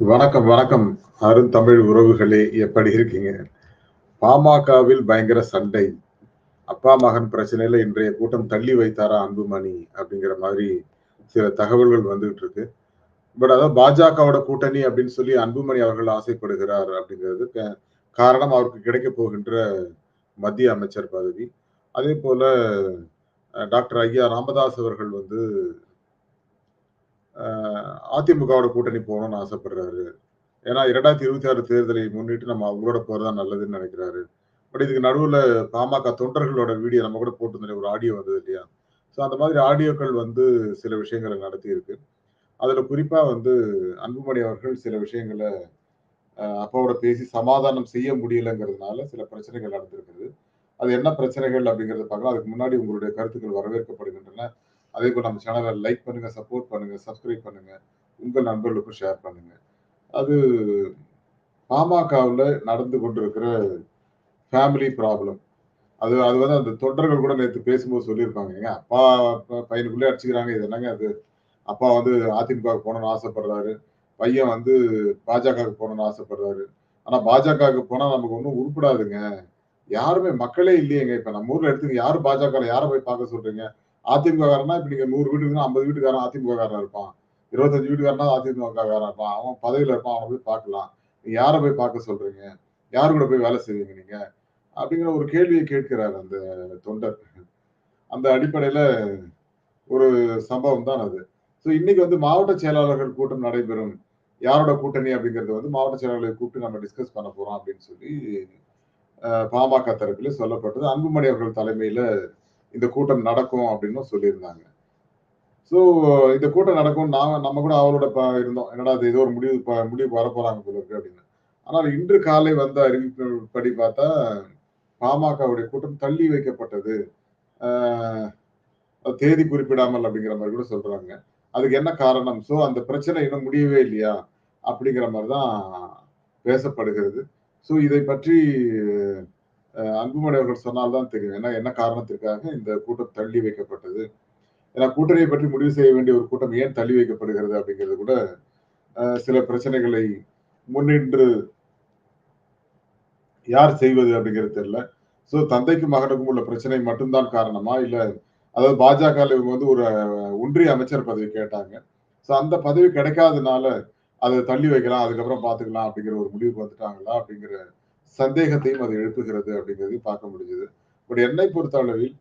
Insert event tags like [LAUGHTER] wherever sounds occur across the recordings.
வணக்கம், வணக்கம். அருந்தமிழ் உறவுகளே! எப்படி இருக்கீங்க? பாமகவில் பயங்கர சண்டை. அப்பா, மகன் பிரச்சனையில இன்றைய கூட்டம் தள்ளி வைத்தாரா அன்புமணி? அப்படிங்கிற மாதிரி சில தகவல்கள் வந்துகிட்டு இருக்கு. பட் அதாவது பாஜகவோட கூட்டணி அப்படின்னு சொல்லி அன்புமணி அவர்கள் ஆசைப்படுகிறார் அப்படிங்கிறது க காரணம் அவருக்கு கிடைக்கப் போகின்ற மத்திய அமைச்சர் பதவி. அதே போல டாக்டர் ஐயா ராமதாஸ் அவர்கள் வந்து அதிமுகவோட கூட்டணி போகணும்னு ஆசைப்படுறாரு. ஏன்னா 2026 தேர்தலை முன்னிட்டு நம்ம அவங்களோட போறதா நல்லதுன்னு நினைக்கிறாரு பட் இதுக்கு நடுவில் பாமக தொண்டர்களோட வீடியோ நம்ம கூட போட்டிருந்தோமே ஒரு ஆடியோ வந்தது இல்லையா? ஸோ அந்த மாதிரி ஆடியோக்கள் வந்து சில விஷயங்கள நடத்தியிருக்கு. அதில் குறிப்பாக வந்து அன்புமணி அவர்கள் சில விஷயங்கள அப்பாவோட பேசி சமாதானம் செய்ய முடியலைங்கிறதுனால சில பிரச்சனைகள் நடந்திருக்குது. அது என்ன பிரச்சனைகள் அப்படிங்கிறத பார்க்கலாம். அதுக்கு முன்னாடி உங்களுடைய கருத்துக்கள் வரவேற்கப்படுகின்றன. அதே போல் நம்ம சேனலை லைக் பண்ணுங்க, சப்போர்ட் பண்ணுங்க, சப்ஸ்கிரைப் பண்ணுங்க. உங்கள் நண்பர்களுக்கும் ஷேர் பண்ணுங்க. அது பாமகவில் நடந்து கொண்டிருக்கிற ஃபேமிலி ப்ராப்ளம். அது அது வந்து அந்த தொண்டர்கள் கூட நேற்று பேசும்போது சொல்லியிருப்பாங்க. ஏங்க அப்பா பையனுக்குள்ளே அடிச்சுக்கிறாங்க. இது என்னங்க அது அப்பா வந்து அதிமுகவுக்கு போகணும்னு ஆசைப்படுறாரு. பையன் வந்து பாஜகவுக்கு போகணும்னு ஆசைப்படுறாரு. ஆனால் பாஜகவுக்கு போனால் நமக்கு ஒன்றும் உருப்படாதுங்க. யாருமே மக்களே இல்லையேங்க. இப்போ நம்ம ஊரில் எடுத்துங்க யாரும் பாஜகவில் யாரை போய் பார்க்க சொல்றீங்க? அதிமுககாரன்னா இப்ப நீங்க 100 வீடு இருக்குன்னா 50 வீட்டுக்காரன் அதிமுககாரனா இருப்பான். 25 வீட்டுக்காரனா அதிமுககாரனா இருப்பான். அவன் பதவியில இருப்பான். அவனை போய் பார்க்கலாம். நீங்க யாரை போய் பார்க்க சொல்றீங்க? யார் கூட போய் வேலை செய்வீங்க நீங்க? அப்படிங்கிற ஒரு கேள்வியை கேட்கிறார் அந்த தொண்டர். அந்த அடிப்படையில ஒரு சம்பவம் தான் அது. ஸோ இன்னைக்கு வந்து மாவட்ட செயலாளர்கள் கூட்டம் நடைபெறும். யாரோட கூட்டணி அப்படிங்கிறது வந்து மாவட்ட செயலாளர்களை கூப்பிட்டு நம்ம டிஸ்கஸ் பண்ண போறோம் அப்படின்னு சொல்லி பாமக தரப்பில் சொல்லப்பட்டது. அன்புமணி அவர்கள் தலைமையில இந்த கூட்டம் நடக்கும் அப்படின்னும் சொல்லியிருந்தாங்க. ஸோ இந்த கூட்டம் நடக்கும் நாம நம்ம கூட அவரோட இருந்தோம். என்னடா இது ஏதோ ஒரு முடிவு ப வரப்போறாங்க போல இருக்கு அப்படின்னு. ஆனால் இன்று காலை வந்த அறிவிப்பின்படி பார்த்தா பாமகவுடைய கூட்டம் தள்ளி வைக்கப்பட்டது. தேதி குறிப்பிடாமல் அப்படிங்கிற மாதிரி கூட சொல்றாங்க. அதுக்கு என்ன காரணம்? ஸோ அந்த பிரச்சனை இன்னும் முடியவே இல்லையா? அப்படிங்கிற மாதிரி தான் பேசப்படுகிறது. ஸோ இதை பற்றி அன்புமணி அவர்கள் சொன்னால்தான் தெரியும். ஏன்னா என்ன காரணத்திற்காக இந்த கூட்டம் தள்ளி வைக்கப்பட்டது. ஏன்னா கூட்டணியை பற்றி முடிவு செய்ய வேண்டிய ஒரு கூட்டம் ஏன் தள்ளி வைக்கப்படுகிறது அப்படிங்கிறது கூட சில பிரச்சனைகளை முன்னின்று யார் செய்வது அப்படிங்கிறது தெரியல. ஸோ தந்தைக்கும் மகனுக்கும் உள்ள பிரச்சனை மட்டும்தான் காரணமா? இல்ல அதாவது பாஜக இவங்க வந்து ஒரு ஒன்றிய அமைச்சர் பதவி கேட்டாங்க. ஸோ அந்த பதவி கிடைக்காதனால அதை தள்ளி வைக்கலாம். அதுக்கப்புறம் பார்த்துக்கலாம் அப்படிங்கிற ஒரு முடிவுக்கு வந்துட்டாங்களா? அப்படிங்கிற சந்தேகத்தையும் அது எழுப்புகிறது அப்படிங்கிறது பார்க்க முடிஞ்சது. பட் என்னை பொறுத்தளவில்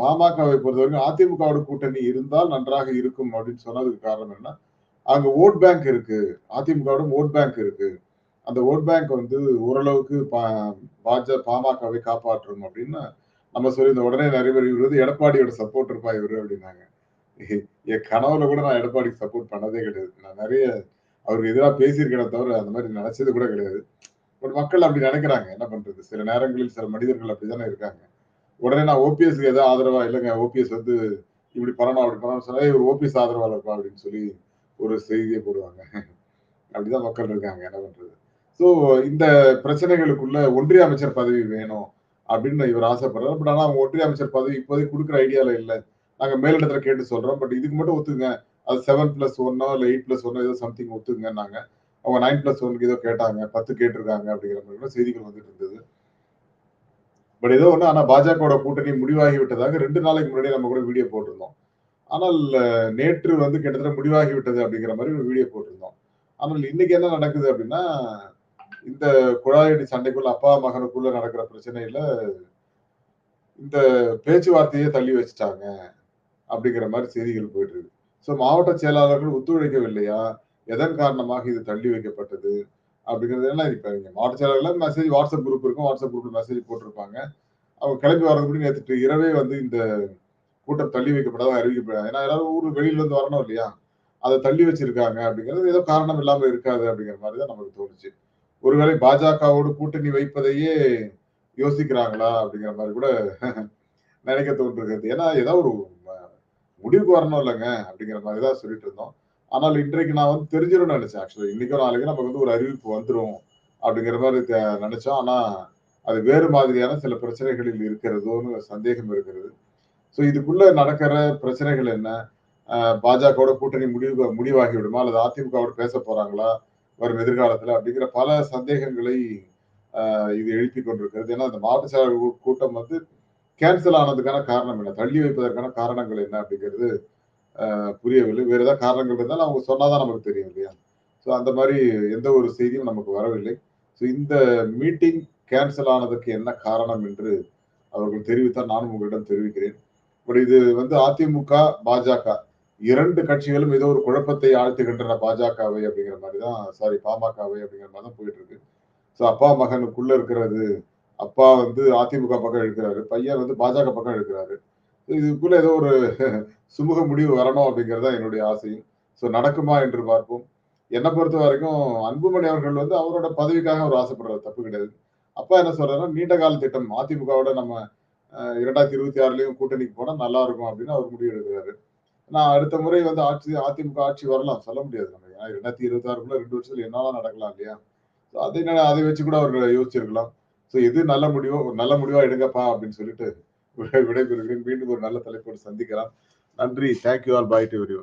பாமகவை பொறுத்தவரைக்கும் அதிமுகவோட கூட்டணி இருந்தால் நன்றாக இருக்கும் அப்படின்னு சொன்னதுக்கு காரணம் என்ன? அங்க ஓட் பேங்க் இருக்கு. அதிமுகவோட ஓட் பேங்க் இருக்கு. அந்த ஓட் பேங்க் வந்து ஓரளவுக்கு பா பாஜ பாமகவை காப்பாற்றும் அப்படின்னு நம்ம சொல்லி இந்த உடனே நெறைய பேர் இவரு வந்து எடப்பாடியோட சப்போர்ட்டர்ப்பா இவரு அப்படின்னாங்க. என் கனவுல கூட நான் எடப்பாடிக்கு சப்போர்ட் பண்ணதே கிடையாது. நான் நிறைய அவருக்கு எதிராக பேசியிருக்கேனே தவிர அந்த மாதிரி நினைச்சது கூட கிடையாது. பட் மக்கள் அப்படி நினைக்கிறாங்க என்ன பண்றது? சில நேரங்களில் சில மனிதர்கள் அப்படிதானே இருக்காங்க. உடனே நான் ஓபிஎஸ்க்கு ஏதோ ஆதரவா இல்லைங்க ஓபிஎஸ் வந்து இப்படி பண்ணணும், அப்படி பண்ணணும்னு சொன்னா, இவர் ஓபிஎஸ் ஆதரவாளர்ப்பா அப்படின்னு சொல்லி ஒரு செய்தியை போடுவாங்க. அப்படிதான் மக்கள் இருக்காங்க. என்ன பண்றது? ஸோ இந்த பிரச்சனைகளுக்குள்ள ஒன்றிய அமைச்சர் பதவி வேணும் அப்படின்னு இவர் ஆசைப்படுறாரு. பட் ஆனால் அவங்க ஒன்றிய அமைச்சர் பதவி இப்போதைக்கு கொடுக்குற ஐடியால இல்லை நாங்கள் மேலிடத்துல கேட்டு சொல்றோம். பட் இதுக்கு மட்டும் ஒத்துக்குங்க. அது செவன் ப்ளஸ் ஒன்னோ இல்லை எயிட் ப்ளஸ் ஒன்னோ ஏதோ சம்திங் ஒத்துங்கன்னாங்க அவங்க 9+1க்கு ஏதோ கேட்டாங்க. 10 கேட்டிருக்காங்க அப்படிங்கிற மாதிரி கூட செய்திகள் வந்துட்டு இருந்தது. பட் ஏதோ ஒண்ணு ஆனா பாஜகவோட கூட்டணி முடிவாகி விட்டதாக ரெண்டு நாளைக்கு முன்னாடி நம்ம கூட வீடியோ போட்டிருந்தோம். ஆனால் நேற்று வந்து கிட்டத்தட்ட முடிவாகி விட்டது அப்படிங்கிற மாதிரி ஒரு வீடியோ போட்டிருந்தோம். ஆனால் இன்னைக்கு என்ன நடக்குது அப்படின்னா, இந்த குழாயடி சண்டைக்குள்ள அப்பா, மகனுக்குள்ள நடக்கிற பிரச்சனையில இந்த பேச்சுவார்த்தையே தள்ளி வச்சுட்டாங்க. அப்படிங்கிற மாதிரி செய்திகள் போயிட்டு இருக்கு. ஸோ மாவட்ட செயலாளர்கள் ஒத்துழைக்கவில்லையா? எதன் காரணமாக இது தள்ளி வைக்கப்பட்டது? அப்படிங்கிறது எல்லாம் இப்ப நீங்க மாவட்ட செயலாளர்கள் மெசேஜ் வாட்ஸ்அப் குரூப் இருக்கும். வாட்ஸ்அப் குரூப்ல மெசேஜ் போட்டிருப்பாங்க. அவங்க கிளம்பி வரதுக்கு கூட நேற்று இரவே வந்து இந்த கூட்டம் தள்ளி வைக்கப்படாத அறிவிக்கப்படாது ஏன்னா எல்லாரும் ஊர் வெளியில இருந்து வரணும் இல்லையா? அதை தள்ளி வச்சிருக்காங்க அப்படிங்கிறது ஏதோ காரணம் இல்லாம இருக்காது அப்படிங்கிற மாதிரி தான் நமக்கு தோணுச்சு. ஒருவேளை பாஜகவோடு கூட்டணி வைப்பதையே யோசிக்கிறாங்களா? அப்படிங்கிற மாதிரி கூட நினைக்க தோன்றுகிறது. ஏன்னா ஏதோ ஒரு முடிவுக்கு வரணும் இல்லைங்க அப்படிங்கிற மாதிரி தான் சொல்லிட்டு இருந்தோம். ஆனால் இன்றைக்கு நான் வந்து தெரிஞ்சிரும்னு நினைச்சேன் ஆக்சுவலி இன்னைக்கு நாளைக்கு நமக்கு வந்து ஒரு அறிவிப்பு வந்துடும் அப்படிங்கிற மாதிரி நினைச்சோம் ஆனா அது வேறு மாதிரியான சில பிரச்சனைகளில் இருக்கிறதோன்னு சந்தேகம் இருக்கிறது. ஸோ இதுக்குள்ள நடக்கிற பிரச்சனைகள் என்ன? பாஜகவோட கூட்டணி முடிவு முடிவாகி விடுமா? அல்லது அதிமுகவோட பேச போறாங்களா? வரும் எதிர்காலத்துல அப்படிங்கிற பல சந்தேகங்களை இது எழுப்பி கொண்டிருக்கிறது ஏன்னா அந்த மாவட்ட செயலாளர் கூட்டம் வந்து கேன்சல் ஆனதுக்கான காரணம் என்ன தள்ளி வைப்பதற்கான காரணங்கள் என்ன அப்படிங்கிறது புரியவில்லை. வேறு ஏதாவது காரணங்கள் இருந்தாலும் அவங்க சொன்னாதான் நமக்கு தெரியும் இல்லையா? ஸோ அந்த மாதிரி எந்த ஒரு செய்தியும் நமக்கு வரவில்லை. ஸோ இந்த மீட்டிங் கேன்சல் ஆனதுக்கு என்ன காரணம் என்று அவர்கள் தெரிவித்தால் நானும் உங்களிடம் தெரிவிக்கிறேன். பட் இது வந்து அதிமுக பாஜக இரண்டு கட்சிகளும் ஏதோ ஒரு குழப்பத்தை ஆழ்த்துகின்றன பாஜகவை அப்படிங்கிற மாதிரி தான் சாரி பாமகவை அப்படிங்கிற மாதிரி தான் போயிட்டு இருக்கு ஸோ அப்பா மகனுக்குள்ள இருக்கிறது அப்பா வந்து அதிமுக பக்கம் இருக்கிறாரு பையன் வந்து பாஜக பக்கம் இருக்கிறாரு இதுக்குள்ள ஏதோ ஒரு [LAUGHS] சுமூக முடிவு வரணும் அப்படிங்கிறது தான் என்னுடைய ஆசையும். ஸோ நடக்குமா என்று பார்ப்போம். என்னை பொறுத்த வரைக்கும் அன்புமணி அவர்கள் வந்து அவரோட பதவிக்காக அவர் ஆசைப்படுறது தப்பு கிடையாது. அப்பா என்ன சொல்றாருன்னா நீண்ட கால திட்டம் அதிமுகவோட நம்ம இரண்டாயிரத்தி இருபத்தி ஆறுலயும் கூட்டணிக்கு போனா நல்லா இருக்கும் அப்படின்னு அவர் முடிவு எடுக்கிறாரு. நான் அடுத்த முறை வந்து ஆட்சி அதிமுக ஆட்சி வரலாம் சொல்ல முடியாது நம்ம. ஏன்னா இரண்டாயிரத்தி இருபத்தி ஆறுக்குள்ள ரெண்டு வருஷத்துல என்னதான் நடக்கலாம் இல்லையா? ஸோ அதை என்ன- அதை வச்சு கூட அவர் யோசிச்சிருக்கலாம். ஸோ எது நல்ல முடிவோ ஒரு நல்ல முடிவா எடுங்கப்பா அப்படின்னு சொல்லிட்டு விடைபெறுகிறேன். மீண்டும் ஒரு நல்ல தலைப்போடு சந்திக்கலாம். நன்றி. Thank you all bye to every